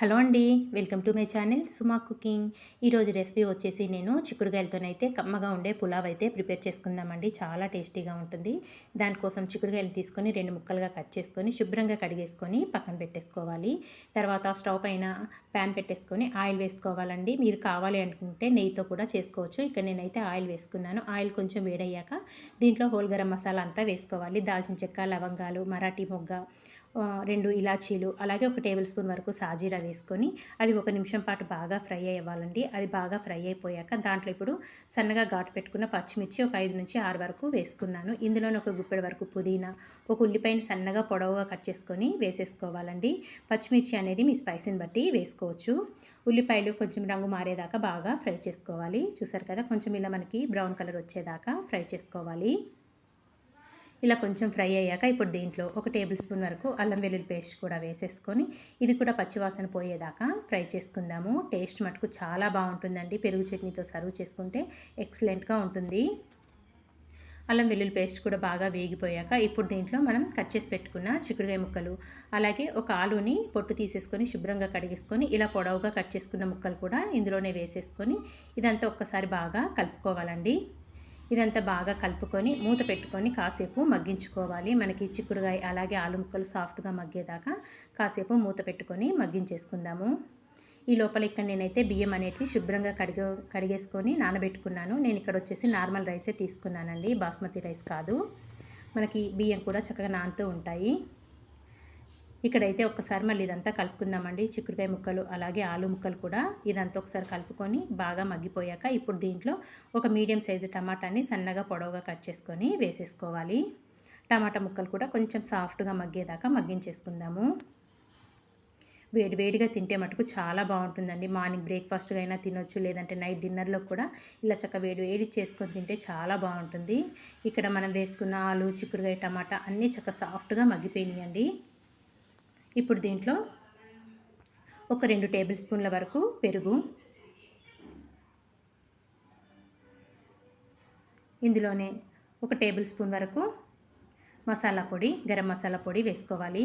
Hello అండి welcome to my channel Suma cooking. ఈరోజు recipe వచ్చేసి నేను చిక్కుడుకాయలతోనైతే కమ్మగా ఉండే పులావ్ అయితే ప్రిపేర్ చేసుకుందామండి. చాలా టేస్టీగా ఉంటుంది. దానికోసం చిక్కుడుకాయలు తీసుకొని రెండు ముక్కలుగా కట్ చేసుకొని శుభ్రంగా కడిగేసుకొని పక్కన పెట్టేసుకోవాలి. తర్వాత స్టవ్ పైన ప్యాన్ పెట్టేసుకొని ఆయిల్ వేసుకోవాలండి. మీరు కావాలి అనుకుంటే నెయ్యితో కూడా చేసుకోవచ్చు. ఇక్కడ నేనైతే ఆయిల్ వేసుకున్నాను. ఆయిల్ కొంచెం వేడయ్యాక దీంట్లో హోల్ గరం మసాలా అంతా వేసుకోవాలి. దాల్చిన చెక్క లవంగాలు మరాఠీ మొగ్గ రెండు ఇలాచీలు అలాగే ఒక టేబుల్ స్పూన్ వరకు సాజీరా వేసుకొని అది ఒక నిమిషం పాటు బాగా ఫ్రై అయ్యాలండి అది బాగా ఫ్రై అయిపోయాక దాంట్లో ఇప్పుడు సన్నగా ఘాటు పెట్టుకున్న పచ్చిమిర్చి ఒక ఐదు నుంచి ఆరు వరకు వేసుకున్నాను. ఇందులోనే ఒక గుప్పెడు వరకు పుదీనా ఒక ఉల్లిపాయని సన్నగా పొడవుగా కట్ చేసుకొని వేసేసుకోవాలండి. పచ్చిమిర్చి అనేది మీ స్పైసీని బట్టి వేసుకోవచ్చు. ఉల్లిపాయలు కొంచెం రంగు మారేదాకా బాగా ఫ్రై చేసుకోవాలి. చూసారు కదా కొంచెం ఇలా మనకి బ్రౌన్ కలర్ వచ్చేదాకా ఫ్రై చేసుకోవాలి. ఇలా కొంచెం ఫ్రై అయ్యాక ఇప్పుడు దీంట్లో ఒక టేబుల్ స్పూన్ వరకు అల్లం వెల్లుల్లి పేస్ట్ కూడా వేసేసుకొని ఇది కూడా పచ్చివాసన పోయేదాకా ఫ్రై చేసుకుందాము. టేస్ట్ మటుకు చాలా బాగుంటుందండి. పెరుగు చట్నీతో సర్వ్ చేసుకుంటే ఎక్సలెంట్గా ఉంటుంది. అల్లం వెల్లుల్లి పేస్ట్ కూడా బాగా వేగిపోయాక ఇప్పుడు దీంట్లో మనం కట్ చేసి పెట్టుకున్న చిక్కుడుకాయ ముక్కలు అలాగే ఒక ఆలుని పొట్టు తీసేసుకొని శుభ్రంగా కడిగేసుకొని ఇలా పొడవుగా కట్ చేసుకున్న ముక్కలు కూడా ఇందులోనే వేసేసుకొని ఇదంతా ఒక్కసారి బాగా కలుపుకోవాలండి. ఇదంతా బాగా కలుపుకొని మూత పెట్టుకొని కాసేపు మగ్గించుకోవాలి. మనకి చిక్కుడుగాయ అలాగే ఆలు ముక్కలు సాఫ్ట్గా మగ్గేదాకా కాసేపు మూత పెట్టుకొని మగ్గించేసుకుందాము. ఈ లోపల ఇక్కడ నేనైతే బియ్యం అనేటివి శుభ్రంగా కడిగ కడిగేసుకొని నానబెట్టుకున్నాను. నేను ఇక్కడ వచ్చేసి నార్మల్ రైసే తీసుకున్నానండి. బాస్మతి రైస్ కాదు. మనకి బియ్యం కూడా చక్కగా నానుతూ ఉంటాయి. ఇక్కడైతే ఒక్కసారి మళ్ళీ ఇదంతా కలుపుకుందామండి. చిక్కుడుకాయ ముక్కలు అలాగే ఆలు ముక్కలు కూడా ఇదంతా ఒకసారి కలుపుకొని బాగా మగ్గిపోయాక ఇప్పుడు దీంట్లో ఒక మీడియం సైజు టమాటాని సన్నగా పొడవుగా కట్ చేసుకొని వేసేసుకోవాలి. టమాటా ముక్కలు కూడా కొంచెం సాఫ్ట్గా మగ్గేదాకా మగ్గించేసుకుందాము. వేడివేడిగా తింటే మటుకు చాలా బాగుంటుందండి. మార్నింగ్ బ్రేక్ఫాస్ట్గా అయినా తినొచ్చు లేదంటే నైట్ డిన్నర్లో కూడా ఇలా చక్క వేడి వేడి చేసుకొని తింటే చాలా బాగుంటుంది. ఇక్కడ మనం వేసుకున్న ఆలు చిక్కుడుకాయ టమాటా అన్నీ చక్క సాఫ్ట్గా మగ్గిపోయినాయండి. ఇప్పుడు దీంట్లో ఒక రెండు టేబుల్ స్పూన్ల వరకు పెరుగు. ఇందులోనే ఒక టేబుల్ స్పూన్ వరకు మసాలా పొడి గరం మసాలా పొడి వేసుకోవాలి.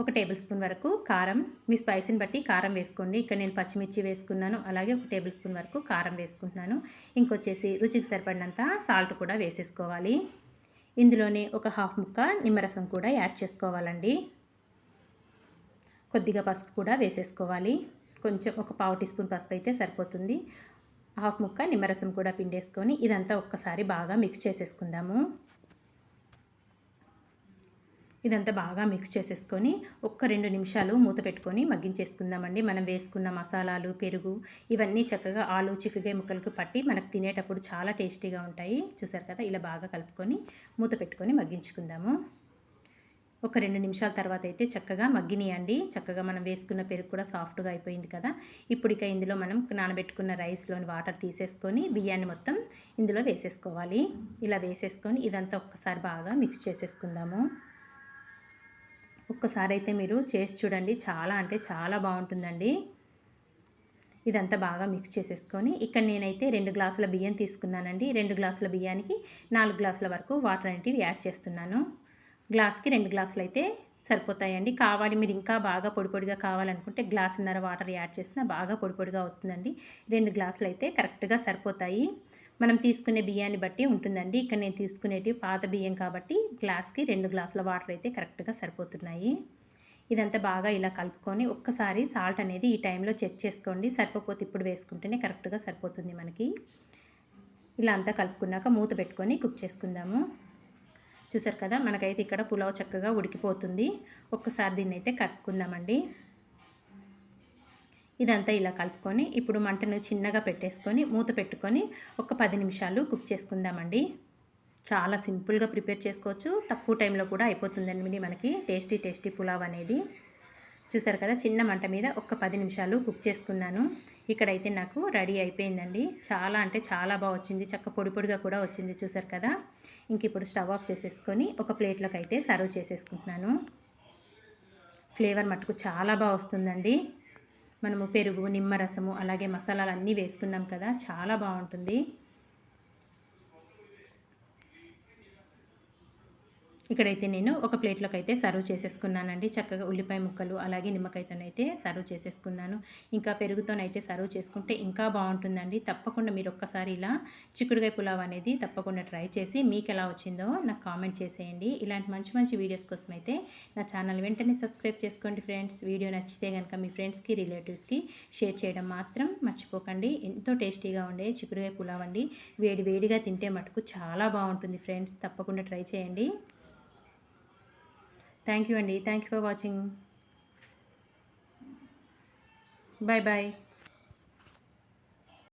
ఒక టేబుల్ స్పూన్ వరకు కారం. మీ స్పైసీని బట్టి కారం వేసుకోండి. ఇక్కడ నేను పచ్చిమిర్చి వేసుకున్నాను. అలాగే ఒక టేబుల్ స్పూన్ వరకు కారం వేసుకుంటున్నాను. ఇంకొచ్చేసి రుచికి సరిపడినంత సాల్ట్ కూడా వేసేసుకోవాలి. ఇందులోనే ఒక హాఫ్ ముక్క నిమ్మరసం కూడా యాడ్ చేసుకోవాలండి. కొద్దిగా పసుపు కూడా వేసేసుకోవాలి. కొంచెం ఒక పావు టీ స్పూన్ పసుపు అయితే సరిపోతుంది. హాఫ్ ముక్క నిమ్మరసం కూడా పిండేసుకొని ఇదంతా ఒక్కసారి బాగా మిక్స్ చేసేసుకుందాము. ఇదంతా బాగా మిక్స్ చేసేసుకొని ఒక్క రెండు నిమిషాలు మూత పెట్టుకొని మగ్గించేసుకుందామండి. మనం వేసుకున్న మసాలాలు పెరుగు ఇవన్నీ చక్కగా ఆలు చిక్కుగా ముక్కలకు పట్టి మనకు తినేటప్పుడు చాలా టేస్టీగా ఉంటాయి. చూసారు కదా? ఇలా బాగా కలుపుకొని మూత పెట్టుకొని మగ్గించుకుందాము. ఒక రెండు నిమిషాల తర్వాత అయితే చక్కగా మగ్గినాయండి. చక్కగా మనం వేసుకున్న పెరుగు కూడా సాఫ్ట్గా అయిపోయింది కదా? ఇప్పుడిక ఇందులో మనం నానబెట్టుకున్న రైస్లోని వాటర్ తీసేసుకొని బియ్యాన్ని మొత్తం ఇందులో వేసేసుకోవాలి. ఇలా వేసేసుకొని ఇదంతా ఒక్కసారి బాగా మిక్స్ చేసేసుకుందాము. ఒక్కసారి అయితే మీరు చేసి చూడండి. చాలా అంటే చాలా బాగుంటుందండి. ఇదంతా బాగా మిక్స్ చేసేసుకొని ఇక్కడ నేనైతే రెండు గ్లాసుల బియ్యం తీసుకున్నానండి. రెండు గ్లాసుల బియ్యానికి నాలుగు గ్లాసుల వరకు వాటర్ అనేటివి యాడ్ చేస్తున్నాను. గ్లాస్కి రెండు గ్లాసులు అయితే సరిపోతాయండి. కావాలి మీరు ఇంకా బాగా పొడి పొడిగా కావాలనుకుంటే గ్లాసున్నర వాటర్ యాడ్ చేసినా బాగా పొడి పొడిగా అవుతుందండి. రెండు గ్లాసులు అయితే కరెక్ట్గా సరిపోతాయి. మనం తీసుకునే బియ్యాన్ని బట్టి ఉంటుందండి. ఇక్కడ నేను తీసుకునేటివి పాత బియ్యం కాబట్టి గ్లాస్కి రెండు గ్లాసుల వాటర్ అయితే కరెక్ట్గా సరిపోతున్నాయి. ఇదంతా బాగా ఇలా కలుపుకొని ఒక్కసారి సాల్ట్ అనేది ఈ టైంలో చెక్ చేసుకోండి. సరిపోతే ఇప్పుడు వేసుకుంటేనే కరెక్ట్గా సరిపోతుంది మనకి. ఇలా అంతా కలుపుకున్నాక మూత పెట్టుకొని కుక్ చేసుకుందాము. చూసారు కదా మనకైతే ఇక్కడ పులావ్ చక్కగా ఉడికిపోతుంది. ఒక్కసారి దీన్ని అయితే కలుపుకుందామండి. ఇదంతా ఇలా కలుపుకొని ఇప్పుడు మంటను చిన్నగా పెట్టేసుకొని మూత పెట్టుకొని ఒక పది నిమిషాలు కుక్ చేసుకుందామండి. చాలా సింపుల్గా ప్రిపేర్ చేసుకోవచ్చు. తక్కువ టైంలో కూడా అయిపోతుందండి మనకి టేస్టీ టేస్టీ పులావ్ అనేది. చూసారు కదా చిన్న మంట మీద ఒక పది నిమిషాలు కుక్ చేసుకున్నాను. ఇక్కడైతే నాకు రెడీ అయిపోయిందండి. చాలా అంటే చాలా బాగా వచ్చింది. చక్క పొడి పొడిగా కూడా వచ్చింది చూసారు కదా. ఇంక ఇప్పుడు స్టవ్ ఆఫ్ చేసేసుకొని ఒక ప్లేట్లోకి అయితే సర్వ్ చేసేసుకుంటున్నాను. ఫ్లేవర్ మటుకు చాలా బాగా వస్తుందండి. మనము పెరుగు నిమ్మరసము అలాగే మసాలాలు అన్నీ వేసుకున్నాం కదా చాలా బాగుంటుంది. ఇక్కడైతే నేను ఒక ప్లేట్లోకి అయితే సర్వ్ చేసేసుకున్నానండి. చక్కగా ఉల్లిపాయ ముక్కలు అలాగే నిమ్మకాయతోనైతే సర్వ్ చేసేసుకున్నాను. ఇంకా పెరుగుతోనైతే సర్వ్ చేసుకుంటే ఇంకా బాగుంటుందండి. తప్పకుండా మీరు ఒక్కసారి ఇలా చిక్కుడుగాయ పులావ్ అనేది తప్పకుండా ట్రై చేసి మీకు ఎలా వచ్చిందో నాకు కామెంట్ చేసేయండి. ఇలాంటి మంచి మంచి వీడియోస్ కోసం అయితే నా ఛానల్ వెంటనే సబ్స్క్రైబ్ చేసుకోండి ఫ్రెండ్స్. వీడియో నచ్చితే కనుక మీ ఫ్రెండ్స్కి రిలేటివ్స్కి షేర్ చేయడం మాత్రం మర్చిపోకండి. ఎంతో టేస్టీగా ఉండే చిక్కుడుగాయ పులావ్ అండి. వేడి వేడిగా తింటే మటుకు చాలా బాగుంటుంది ఫ్రెండ్స్. తప్పకుండా ట్రై చేయండి. థ్యాంక్ యూ అండి thank you for watching bye bye